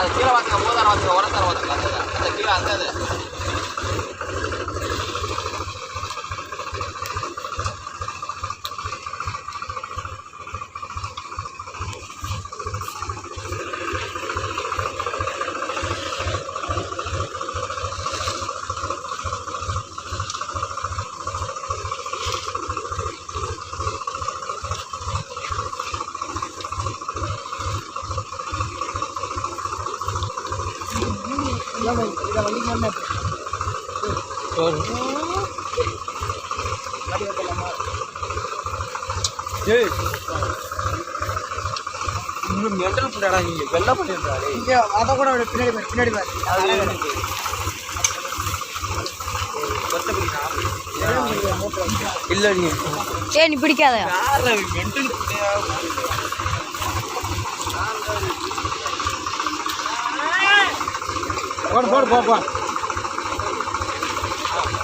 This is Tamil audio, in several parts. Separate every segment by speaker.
Speaker 1: அது கீழே வாத்துக்க மூதாரம் வாத்துக்க உரத்தாரம் வாத்துக்க அந்த அந்த கீழே அந்த இது மெண்டல் புண்டாடா நீங்க. வெள்ள பண்ணிருந்தாரு
Speaker 2: இங்கே அதை கூட பின்னாடி பாரு, பின்னாடி பாரு.
Speaker 1: இல்ல நீ.
Speaker 3: ஏ நீ பிடிக்காத
Speaker 1: மெண்டல்
Speaker 2: போடு போடு போ போ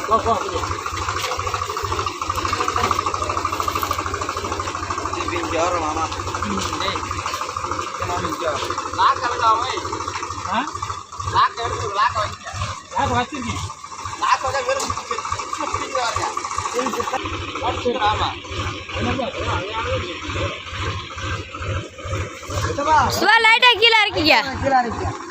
Speaker 2: போ போ
Speaker 1: இங்க வர மாமா டேய் மாமா இங்க லாக் எடுக்காம
Speaker 2: ஆ
Speaker 1: லாக் எடுத்து லாக் வைக்க
Speaker 2: யார் வச்சிருக்கீங்க
Speaker 1: லாக் வச்சா வெறும் பிடிக்க வரங்க ஆமா
Speaker 3: சுவா லைட்டா கீழே இறக்கிக்க
Speaker 2: கீழே இருக்கு ஆ கட்ட வந்து கட்ட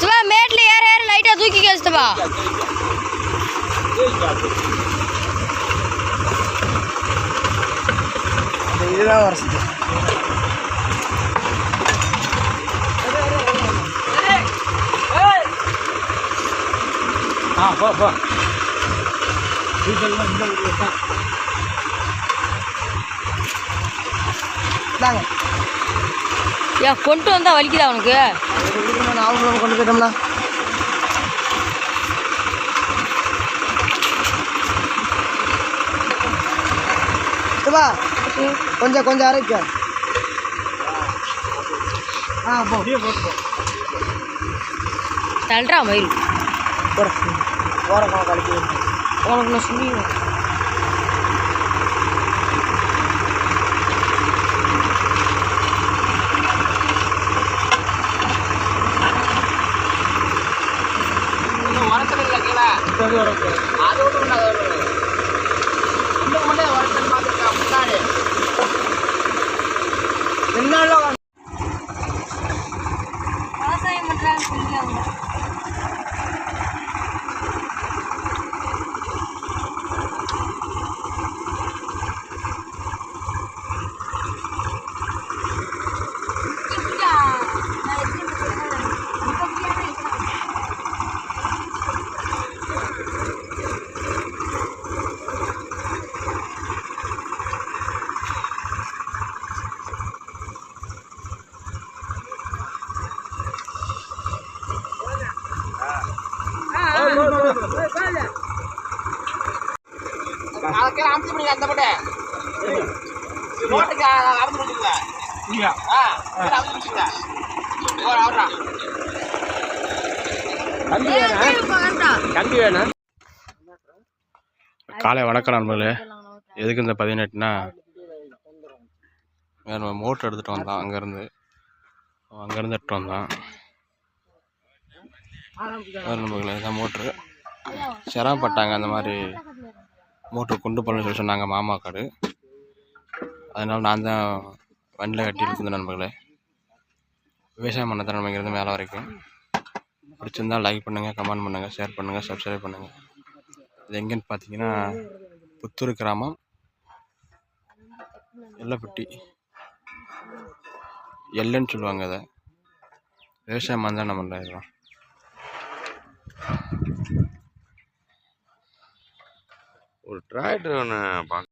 Speaker 3: சுவா மேட்ல ஏற ஏற லைட்டா தூக்கி கேசுவா
Speaker 2: இந்த இதுதான் வருஷத்து ஆ போ போ. டீசல்லாம் இந்த தான்.
Speaker 3: ஏன் கொண்டு வந்தா வலிக்குதா உனக்கு?
Speaker 2: ரூபா கொண்டு போயிட்டோம்னா. சிவா கொஞ்சம் கொஞ்சம் அரைக்க. ஆ போ. அப்படியே போட்டு போ.
Speaker 3: தள்ளுறா மயில்.
Speaker 2: போட. ஓரமாக கழிச்சு
Speaker 3: உனக்கு நான் சொல்லி
Speaker 1: இன்னும் உரத்துல இல்ல கீழே
Speaker 2: இப்போவே வர போகிறேன்
Speaker 1: அது கீழே அமுத்தி பிடிங்க அந்த பட்டு நோட்டுக்கு அமுத்தி பிடிச்சிங்களா
Speaker 2: இல்லையா
Speaker 1: ஆ
Speaker 2: தம்பி வேணும்
Speaker 4: காலை வணக்கம் நண்பர்களே. எதுக்கு இந்த பதினெட்டுனா? நம்ம மோட்ரு எடுத்துகிட்டு வந்தான் அங்கேருந்து. அங்கேருந்து எடுத்துகிட்டு வந்தான். வேறு நண்பர்களே இதான் மோட்ரு சிரமப்பட்டாங்க அந்த மாதிரி. மோட்ரு கொண்டு போகணும்னு சொல்லி சொன்னாங்க மாமா காடு அதனால் நான் தான் வண்டியில் கட்டி இழுத்து நண்பர்களே. விவசாயம் பண்ண நம்ம இங்கேருந்து மேலே வரைக்கும். பிடிச்சிருந்தால் லைக் பண்ணுங்கள் கமெண்ட் பண்ணுங்கள் ஷேர் பண்ணுங்கள் சப்ஸ்கிரைப் பண்ணுங்கள் இது எங்கேன்னு பார்த்தீங்கன்னா புத்தூர் கிராமம் எல்லப்பட்டி எல்லைன்னு சொல்லுவாங்க அதை. விவசாயம் தான் நம்ம இதெல்லாம்.
Speaker 5: ஒரு டிராக்டர் ஒன்று பார்க்க